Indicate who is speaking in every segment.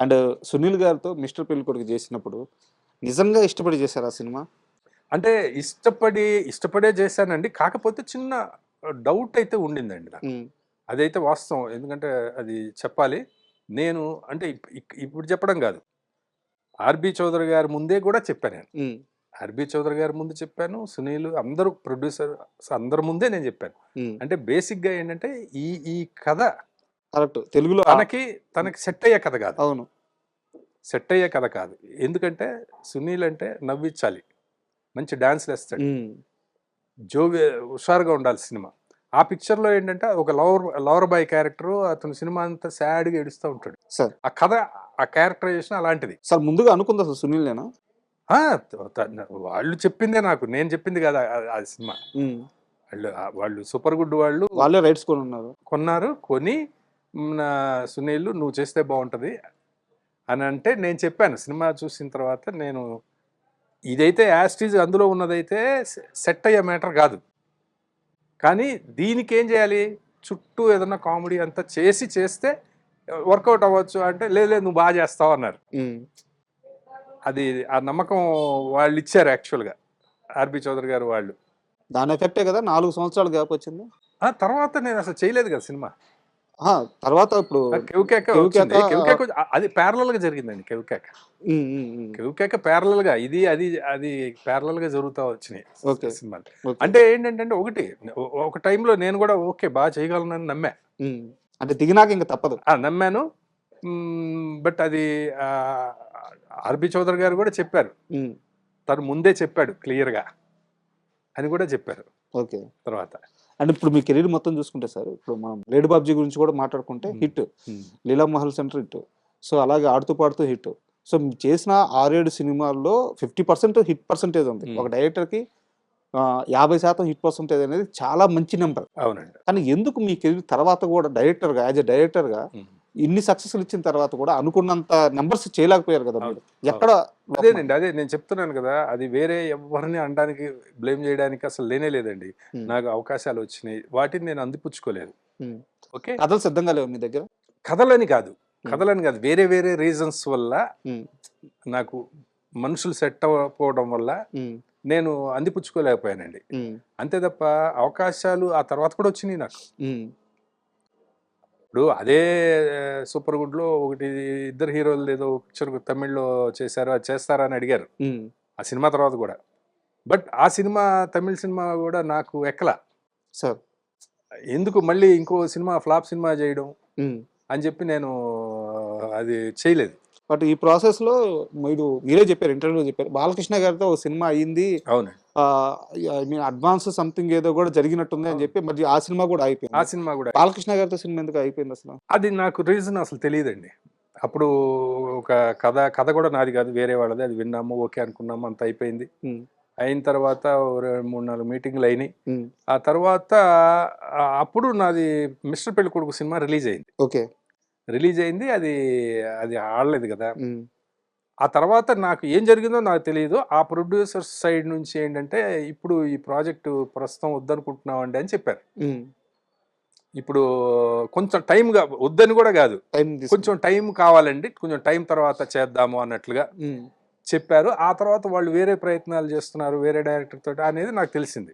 Speaker 1: And Sunil గారితో mister Pelli కొడుకు చేసినప్పుడు నిజంగా ఇష్టపడి చేశారు ఆ సినిమా?
Speaker 2: అంటే ఇష్టపడి ఇష్టపడే చేశానండి. కాకపోతే చిన్న డౌట్ అయితే ఉండిందండి నాకు. అదైతే వాస్తవం. ఎందుకంటే అది చెప్పాలి. నేను అంటే ఇప్పుడు చెప్పడం కాదు. ఆర్బి చౌదరి గారి ముందే కూడా చెప్పాను నేను. ఆర్బి చౌదరి గారి ముందు చెప్పాను. సునీల్ అందరూ ప్రొడ్యూసర్ అందరి ముందే నేను చెప్పాను. అంటే బేసిక్గా ఏంటంటే ఈ ఈ కథ
Speaker 1: కరెక్ట్. తెలుగులో
Speaker 2: తనకి తనకి సెట్ అయ్యే కథ కాదు.
Speaker 1: అవును.
Speaker 2: సెట్ అయ్యే కథ కాదు. ఎందుకంటే సునీల్ అంటే నవ్వించాలి మంచి డాన్స్లు వేస్తాడు. జోవి హుషారుగా ఉండాలి సినిమా. ఆ పిక్చర్లో ఏంటంటే ఒక లవర్ లవర్ బాయ్ క్యారెక్టర్ అతను సినిమా అంతా సాడ్గా ఏడుస్తూ ఉంటాడు.
Speaker 1: సార్.
Speaker 2: ఆ కథ ఆ క్యారెక్టరైజేషన్ అలాంటిది.
Speaker 1: సార్ ముందుగా అనుకుంది అసలు సునీల్ నేనా
Speaker 2: వాళ్ళు చెప్పిందే నాకు. నేను చెప్పింది కదా ఆ- సినిమా. వాళ్ళు వాళ్ళు సూపర్ గుడ్ వాళ్ళు
Speaker 1: వాళ్ళే రైట్స్ కొని ఉన్నారు
Speaker 2: కొన్నారు కొని సునీల్ నువ్వు చేస్తే బాగుంటుంది అని అంటే నేను చెప్పాను. సినిమా చూసిన తర్వాత నేను ఇదైతే యాస్టీజ్ అందులో ఉన్నదైతే సెట్ అయ్యే మ్యాటర్ కాదు. కానీ దీనికి ఏం చేయాలి? చుట్టూ ఏదన్నా కామెడీ అంతా చేసి చేస్తే వర్కౌట్ అవ్వచ్చు అంటే లేదు లేదు నువ్వు బాగా చేస్తావు అన్నారు. అది ఆ నమ్మకం వాళ్ళు ఇచ్చారు యాక్చువల్గా. ఆర్బి చౌదరి గారు వాళ్ళు.
Speaker 1: దాని ఎఫెక్టే కదా? నాలుగు సంవత్సరాలు గ్యాప్ వచ్చింది.
Speaker 2: ఆ తర్వాత నేను అసలు చేయలేదు కదా సినిమా.
Speaker 1: తర్వాత ఇప్పుడు
Speaker 2: అది ప్యారలల్గా జరిగిందండి కెవ్కేక కెవ్కేక ప్యారలల్గా ఇది అది అది ప్యారలల్గా జరుగుతా వచ్చినాయి. సినిమాలు.
Speaker 1: ఓకే.
Speaker 2: అంటే ఏంటంటే ఒకటి ఒక టైంలో నేను కూడా ఓకే బాగా చేయగలనని నమ్మా.
Speaker 1: అంటే దిగినాక ఇంకా తప్పదు.
Speaker 2: నమ్మాను. బట్ అది ఆర్బి చౌదరి గారు కూడా చెప్పారు. తను ముందే చెప్పాడు క్లియర్గా అని కూడా చెప్పారు.
Speaker 1: ఓకే.
Speaker 2: తర్వాత.
Speaker 1: అండ్ ఇప్పుడు మీ కెరీర్ మొత్తం చూసుకుంటే సార్ ఇప్పుడు మనం లేడీ బాబ్జీ గురించి కూడా మాట్లాడుకుంటే. Hit. Leela Mahal centre hit. So అలాగే ఆడుతూ పాడుతూ హిట్. సో మీరు చేసిన ఆరేడు సినిమాల్లో ఫిఫ్టీ పర్సెంట్ హిట్ పర్సెంటేజ్ ఉంది. ఒక డైరెక్టర్కి యాభై శాతం హిట్ పర్సెంటేజ్ అనేది చాలా మంచి నెంబర్.
Speaker 2: అవునండి.
Speaker 1: కానీ ఎందుకు మీ కెరీర్ తర్వాత కూడా డైరెక్టర్గా యాజ్ ఎ డైరెక్టర్గా. ఇన్ని సక్సెస్లు ఇచ్చిన తర్వాత కూడా అనుకున్నంత నెంబర్స్ చేయలేకపోయారు కదా మీరు. ఎక్కడ
Speaker 2: అదేనండి అదే నేను చెప్తున్నాను కదా అది వేరే ఎవరిని అనడానికి బ్లేమ్ చేయడానికి అసలు లేనే లేదండి. నాకు అవకాశాలు వచ్చినాయి వాటిని నేను అందిపుచ్చుకోలేదు. ఓకే?
Speaker 1: కథలు సిద్ధంగా లేవు మీ దగ్గర?
Speaker 2: కథలని కాదు కథలని కాదు వేరే వేరే రీజన్స్ వల్ల. నాకు మనుషులు సెట్ అవ్వకపోవడం వల్ల నేను అందిపుచ్చుకోలేకపోయానండి. అంతే తప్ప అవకాశాలు ఆ తర్వాత కూడా వచ్చినాయి నాకు. ఇప్పుడు అదే సూపర్ గుడ్లో ఒకటి ఇద్దరు హీరోలు ఏదో పిక్చర్ తమిళ్ళో చేశారు అది చేస్తారా అని అడిగారు ఆ సినిమా తర్వాత కూడా. బట్ ఆ సినిమా తమిళ సినిమా కూడా నాకు ఎక్కల.
Speaker 1: సార్.
Speaker 2: ఎందుకు మళ్ళీ ఇంకో సినిమా ఫ్లాప్ సినిమా చేయడం. అని చెప్పి నేను అది చేయలేదు.
Speaker 1: బట్ ఈ ప్రాసెస్లో మీరు మీరే చెప్పారు ఇంటర్వ్యూలో చెప్పారు. బాలకృష్ణ గారితో ఒక సినిమా అయ్యింది
Speaker 2: అవునండి.
Speaker 1: ఐ మీన్ అడ్వాన్స్ సంథింగ్ ఏదో కూడా జరిగినట్టుంది అని చెప్పి మరి ఆ సినిమా కూడా
Speaker 2: ఆ
Speaker 1: అయిపోయింది
Speaker 2: సినిమా కూడా
Speaker 1: బాలకృష్ణ గారితో సినిమా ఎందుకు అయిపోయింది అసలు?
Speaker 2: అది నాకు రీజన్ అసలు తెలియదండి. అప్పుడు ఒక కథ కథ కూడా నాది కాదు వేరే వాళ్ళది. అది విన్నాము ఓకే అనుకున్నాము అంత అయిపోయింది. అయిన తర్వాత మూడు నాలుగు మీటింగ్లు అయినాయి. ఆ తర్వాత ఆ, అప్పుడు నాది మిస్టర్ పెళ్ళి కొడుకు సినిమా రిలీజ్ అయింది.
Speaker 1: ఓకే.
Speaker 2: రిలీజ్ అయింది అది అది ఆడలేదు కదా. ఆ తర్వాత నాకు ఏం జరిగిందో నాకు తెలియదు ఆ ప్రొడ్యూసర్ సైడ్ నుంచి ఏంటంటే ఇప్పుడు ఈ ప్రాజెక్టు ప్రస్తుతం వద్దనుకుంటున్నామండి అని చెప్పారు. ఇప్పుడు కొంచెం టైంగా వద్దని కూడా కాదు.
Speaker 1: టైం
Speaker 2: కొంచెం టైం కావాలండి. కొంచెం టైం తర్వాత చేద్దాము అన్నట్లుగా చెప్పారు. ఆ తర్వాత వాళ్ళు వేరే ప్రయత్నాలు చేస్తున్నారు వేరే డైరెక్టర్ తోటి అనేది నాకు తెలిసింది.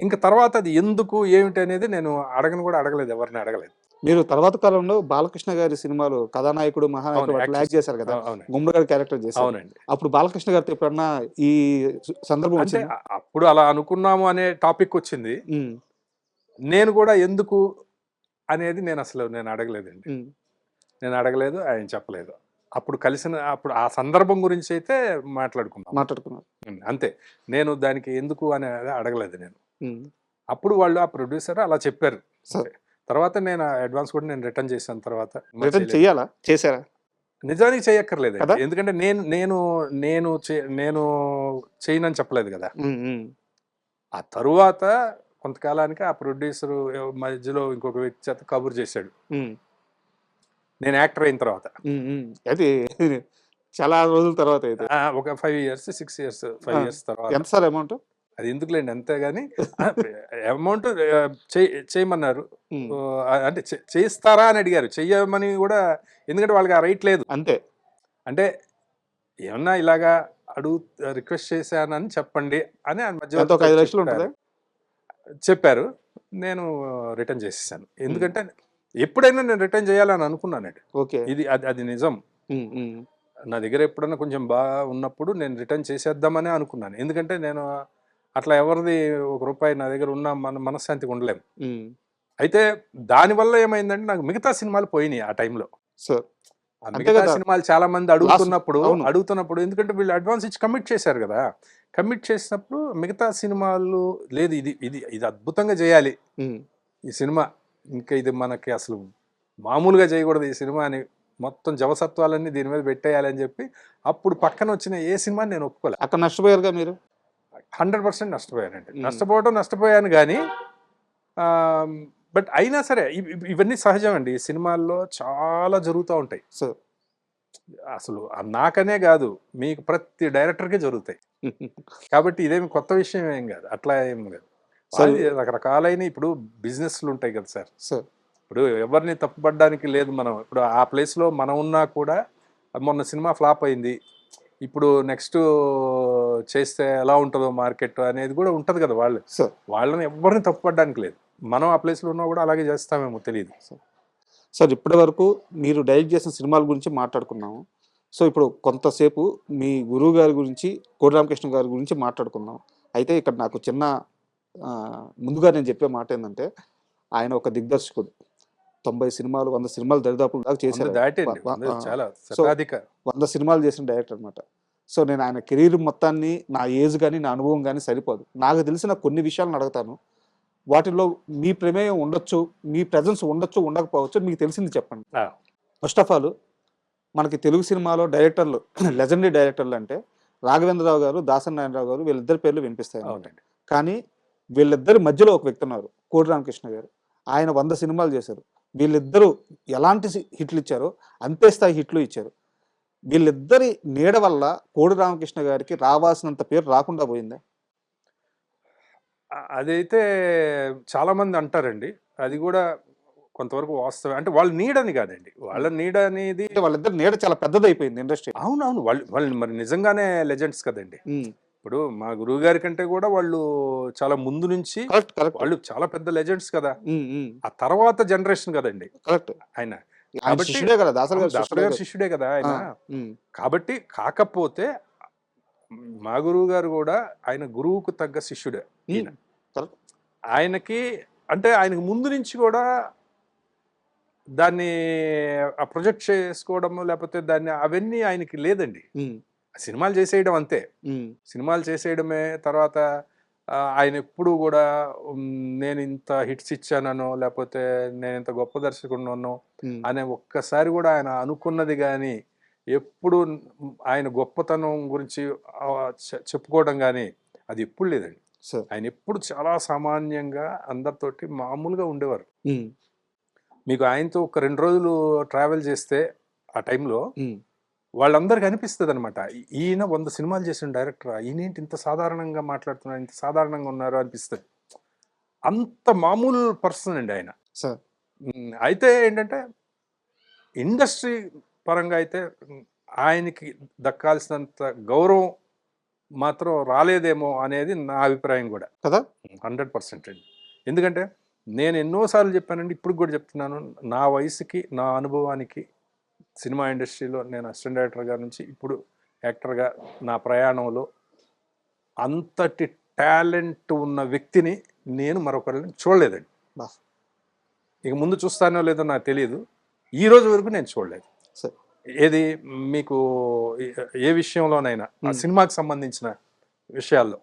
Speaker 2: ఇంకా తర్వాత అది ఎందుకు ఏమిటి అనేది నేను అడగను కూడా అడగలేదు ఎవరిని అడగలేదు.
Speaker 1: మీరు తర్వాత కాలంలో బాలకృష్ణ గారి సినిమాలు కథానాయకుడు మహానాయకుడు అట్లా యాక్ట్ చేశారు కదా? గుమ్మడి గారి క్యారెక్టర్ చేశారు.
Speaker 2: అవునండి.
Speaker 1: అప్పుడు బాలకృష్ణ గారితో ఎప్పుడన్నా ఈ సందర్భం
Speaker 2: అంటే
Speaker 1: వచ్చింది?
Speaker 2: అప్పుడు అలా అనుకున్నాము అనే టాపిక్ వచ్చింది. నేను కూడా ఎందుకు అనేది నేను అసలు నేను అడగలేదండి. నేను అడగలేదు ఆయన చెప్పలేదు. అప్పుడు కలిసిన అప్పుడు ఆ సందర్భం గురించి అయితే మాట్లాడుకున్నాం
Speaker 1: మాట్లాడుకున్నారు.
Speaker 2: ఉం, అంతే. నేను దానికి ఎందుకు అనేది అడగలేదు నేను. అప్పుడు వాళ్ళు ఆ ప్రొడ్యూసర్ అలా చెప్పారు.
Speaker 1: సరే.
Speaker 2: తర్వాత నేను అడ్వాన్స్ కూడా నేను రిటర్న్ చేశాను తర్వాత.
Speaker 1: రిటర్న్. చెయ్యాలా చేశారా?
Speaker 2: నిజానికి చేయక్కర్లేదు? ఎందుకంటే నేను నేను నేను నేను చేయనని చెప్పలేదు కదా. ఆ తరువాత కొంతకాలానికి ఆ ప్రొడ్యూసర్ మధ్యలో ఇంకొక వ్యక్తి చేత కబుర్ చేశాడు. నేను యాక్టర్ అయిన తర్వాత.
Speaker 1: అది చాలా రోజుల తర్వాత అయితే.
Speaker 2: ఒక five years six years five. Years తర్వాత.
Speaker 1: ఎంత సార్ అమౌంట్?
Speaker 2: అది ఎందుకులేండి అంతే కానీ అమౌంట్ చేయమన్నారు. అంటే చేయిస్తారా అని అడిగారు. చెయ్యమని కూడా ఎందుకంటే వాళ్ళకి ఆ రైట్ లేదు.
Speaker 1: అంతే.
Speaker 2: అంటే ఏమన్నా ఇలాగా అడుగు రిక్వెస్ట్ చేశానని చెప్పండి అని
Speaker 1: ఒక ఐదు లక్షలు
Speaker 2: చెప్పారు. నేను రిటర్న్ చేసేసాను. ఎందుకంటే ఎప్పుడైనా నేను రిటర్న్ చేయాలని అనుకున్నానండి.
Speaker 1: ఓకే.
Speaker 2: ఇది అది అది నిజం. నా దగ్గర ఎప్పుడన్నా కొంచెం బాగా ఉన్నప్పుడు నేను రిటర్న్ చేసేద్దామని అనుకున్నాను. ఎందుకంటే నేను అట్లా ఎవరిది ఒక రూపాయి నా దగ్గర ఉన్న మన మనశ్శాంతిగా ఉండలేము. అయితే దానివల్ల ఏమైందంటే నాకు మిగతా సినిమాలు పోయినాయి ఆ టైంలో.
Speaker 1: సార్
Speaker 2: మిగతా. సినిమాలు చాలా మంది అడుగుతున్నప్పుడు. అడుగుతున్నప్పుడు ఎందుకంటే వీళ్ళు అడ్వాన్స్ ఇచ్చి కమిట్ చేశారు కదా. కమిట్ చేసినప్పుడు మిగతా సినిమాలు లేదు ఇది ఇది ఇది అద్భుతంగా చేయాలి. ఈ సినిమా ఇంకా ఇది మనకి అసలు మామూలుగా చేయకూడదు ఈ సినిమా అని మొత్తం జవసత్వాలన్నీ దీని మీద పెట్టేయాలని చెప్పి అప్పుడు పక్కన వచ్చిన ఏ సినిమా నేను ఒప్పుకోలే.
Speaker 1: అక్కడ నష్టపోయారుగా మీరు?
Speaker 2: హండ్రెడ్ పర్సెంట్ నష్టపోయానండి. నష్టపోవడం నష్టపోయాను కానీ బట్ అయినా సరే ఇవ్- ఇవ్- ఇవన్నీ సహజం అండి ఈ సినిమాల్లో చాలా జరుగుతూ ఉంటాయి.
Speaker 1: సార్
Speaker 2: అసలు నాకనే కాదు మీకు ప్రతి డైరెక్టర్కే జరుగుతాయి. కాబట్టి ఇదేమి కొత్త విషయం ఏం కాదు. అట్లా ఏం కాదు. అది రకరకాలైన ఇప్పుడు బిజినెస్లు ఉంటాయి కదా సార్.
Speaker 1: సార్
Speaker 2: ఇప్పుడు ఎవరిని తప్పుపడడానికి లేదు మనం. ఇప్పుడు ఆ ప్లేస్లో మనం ఉన్నా కూడా మొన్న సినిమా ఫ్లాప్ అయింది. ఇప్పుడు నెక్స్ట్ చేస్తే ఎలా ఉంటుందో మార్కెట్ అనేది కూడా ఉంటుంది కదా వాళ్ళు.
Speaker 1: సార్
Speaker 2: వాళ్ళని ఎవరిని తప్పుపడడానికి లేదు. మనం ఆ ప్లేస్లో ఉన్నా కూడా అలాగే చేస్తామేమో తెలియదు
Speaker 1: సార్ ఇప్పటి వరకు మీరు డైరెక్ట్ చేసిన సినిమాల గురించి మాట్లాడుకున్నాము. సో ఇప్పుడు కొంతసేపు మీ గురువు గారి గురించి కోడి రామకృష్ణ గారి గురించి మాట్లాడుకున్నాం అయితే ఇక్కడ నాకు చిన్న ముందుగా నేను చెప్పే మాట ఏంటంటే ఆయన ఒక దిగ్దర్శకుడు. తొంభై సినిమాలు వంద సినిమాలు దరిదాపులు దాకా
Speaker 2: వంద
Speaker 1: చేశారు.
Speaker 2: వంద
Speaker 1: సినిమాలు చేసిన డైరెక్టర్ అనమాట సో నేను ఆయన కెరీర్ మొత్తాన్ని నా ఏజ్ కానీ నా అనుభవం కానీ సరిపోదు. నాకు తెలిసిన కొన్ని విషయాలను అడుగుతాను. వాటిల్లో మీ ప్రమేయం ఉండొచ్చు మీ ప్రజెన్స్ ఉండొచ్చు ఉండకపోవచ్చు మీకు తెలిసింది చెప్పండి. ఫస్ట్ ఆఫ్ ఆల్ మనకి తెలుగు సినిమాలో డైరెక్టర్లు లెజెండరీ డైరెక్టర్లు అంటే రాఘవేంద్రరావు గారు దాసన్ నారాయణరావు గారు వీళ్ళిద్దరి పేర్లు వినిపిస్తాయి కానీ వీళ్ళిద్దరి మధ్యలో ఒక వ్యక్తి ఉన్నారు కోడి రామకృష్ణ గారు. ఆయన వంద సినిమాలు చేశారు. వీళ్ళిద్దరూ ఎలాంటి హిట్లు ఇచ్చారో అంతే స్థాయి హిట్లు ఇచ్చారు. వీళ్ళిద్దరి నీడ వల్ల కోడి రామకృష్ణ గారికి రావాల్సినంత పేరు రాకుండా పోయిందా?
Speaker 2: అదైతే చాలా మంది అంటారండి. అది కూడా కొంతవరకు వాస్తవం అంటే వాళ్ళ నీడని కాదండి. వాళ్ళ నీడ అనేది
Speaker 1: వాళ్ళిద్దరి నీడ చాలా పెద్దదైపోయింది ఇండస్ట్రీ.
Speaker 2: అవునవును. వాళ్ళు వాళ్ళు మరి నిజంగానే లెజెండ్స్ కదండి. ఇప్పుడు మా గురువు గారి కంటే కూడా వాళ్ళు చాలా ముందు నుంచి వాళ్ళు చాలా పెద్ద లెజెండ్స్ కదా. ఆ తర్వాత జనరేషన్ కదండి.
Speaker 1: కరెక్ట్.
Speaker 2: ఆయన.
Speaker 1: శిష్యుడే కదా దాసరి గారు
Speaker 2: దాసరి
Speaker 1: శిష్యుడే కదా.
Speaker 2: ఆయన. కాబట్టి కాకపోతే మా గురువు గారు కూడా ఆయన గురువుకు తగ్గ శిష్యుడే. ఆయనకి అంటే ఆయనకు ముందు నుంచి కూడా దాన్ని ఆ ప్రొజెక్ట్ చేసుకోవడము లేకపోతే దాన్ని అవన్నీ ఆయనకి లేదండి. సినిమాలు చేసేయడం అంతే. సినిమాలు చేసేయడమే తర్వాత ఆయన ఎప్పుడు కూడా నేను ఇంత హిట్స్ ఇచ్చానో లేకపోతే నేను ఇంత గొప్ప దర్శకుడున్నానో అనే ఒక్కసారి కూడా ఆయన అనుకున్నది కానీ ఎప్పుడు ఆయన గొప్పతనం గురించి చెప్పుకోవడం కానీ అది ఎప్పుడు లేదండి. ఆయన ఎప్పుడు చాలా సామాన్యంగా అందరితోటి మామూలుగా ఉండేవారు. మీకు ఆయనతో ఒక రెండు రోజులు ట్రావెల్ చేస్తే ఆ టైంలో వాళ్ళందరికీ అనిపిస్తుంది అనమాట ఈయన వంద సినిమాలు చేసిన డైరెక్టర్ ఈయనేంటి ఇంత సాధారణంగా మాట్లాడుతున్నారు ఇంత సాధారణంగా ఉన్నారు అనిపిస్తుంది. అంత మామూలు పర్సన్ అండి ఆయన.
Speaker 1: సార్.
Speaker 2: అయితే ఏంటంటే ఇండస్ట్రీ పరంగా అయితే ఆయనకి దక్కాల్సినంత గౌరవం మాత్రం రాలేదేమో అనేది నా అభిప్రాయం కూడా.
Speaker 1: కదా?
Speaker 2: హండ్రెడ్ పర్సెంట్ అండి. ఎందుకంటే నేను ఎన్నోసార్లు చెప్పానండి ఇప్పుడు కూడా చెప్తున్నాను నా వయసుకి నా అనుభవానికి సినిమా ఇండస్ట్రీలో నేను అసిస్టెంట్ డైరెక్టర్ గారి నుంచి ఇప్పుడు యాక్టర్గా నా ప్రయాణంలో అంతటి టాలెంట్ ఉన్న వ్యక్తిని నేను మరొకరిని చూడలేదండి. ఇక ముందు చూస్తానో లేదో నాకు తెలియదు ఈ రోజు వరకు నేను చూడలేదు
Speaker 1: సరే.
Speaker 2: ఏది మీకు ఏ- విషయంలోనైనా ఆ. సినిమాకి సంబంధించిన విషయాల్లో